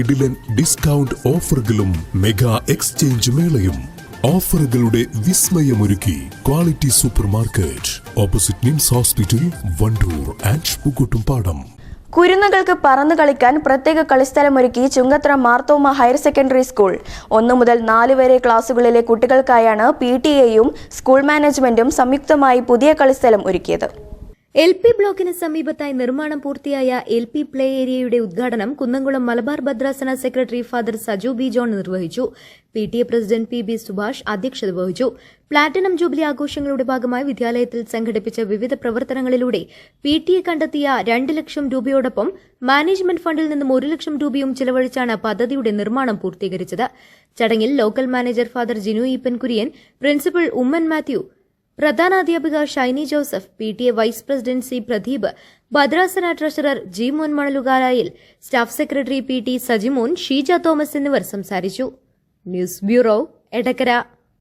കിടിലൻ ഡിസ്കൗണ്ട് ഓഫറുകളും mega exchange മേളയും. ഓഫറുകളുടെ വിസ്മയമൊരുക്കി quality super market opposite NIMS hospital Wandoor and Pookkottumpadam കുരുന്നുകൾക്ക് പറന്നു കളിക്കാൻ പ്രത്യേക കളിസ്ഥലമൊരുക്കി Chungathara Marthoma higher secondary school. ഒന്നു മുതൽ നാല് വരെ ക്ലാസുകളിലെ കുട്ടികൾക്കായാണ് പി ടി എയും സ്കൂൾ മാനേജ്മെന്റും സംയുക്തമായി പുതിയ കളിസ്ഥലം ഒരുക്കിയത്. എൽ പി ബ്ലോക്കിന് സമീപത്തായി നിർമ്മാണം പൂർത്തിയായ എൽ പി പ്ലേ ഏരിയയുടെ ഉദ്ഘാടനം കുന്നംകുളം മലബാർ ഭദ്രാസന secretary father Saju B John നിർവഹിച്ചു. P T A president P B Subhash അധ്യക്ഷത വഹിച്ചു. പ്ലാറ്റിനം ജൂബിലി ആഘോഷങ്ങളുടെ ഭാഗമായി വിദ്യാലയത്തിൽ സംഘടിപ്പിച്ച വിവിധ പ്രവർത്തനങ്ങളിലൂടെ പി ടി എ കണ്ടെത്തിയ രണ്ട് ലക്ഷം രൂപയോടൊപ്പം മാനേജ്മെന്റ് ഫണ്ടിൽ നിന്നും ഒരു ലക്ഷം രൂപയും ചെലവഴിച്ചാണ് പദ്ധതിയുടെ നിർമ്മാണം പൂർത്തീകരിച്ചത്. ചടങ്ങിൽ local manager father Jinu Eapen Kurian principal Oommen Mathew പ്രധാനാധ്യാപിക Shiny Joseph P T A vice president C Pradeep ഭദ്രാസന treasurer Jimon Manalukarayil staff secretary P T Sajimon Sheeja Thomas എന്നിവർ സംസാരിച്ചു. News bureau Edakkara.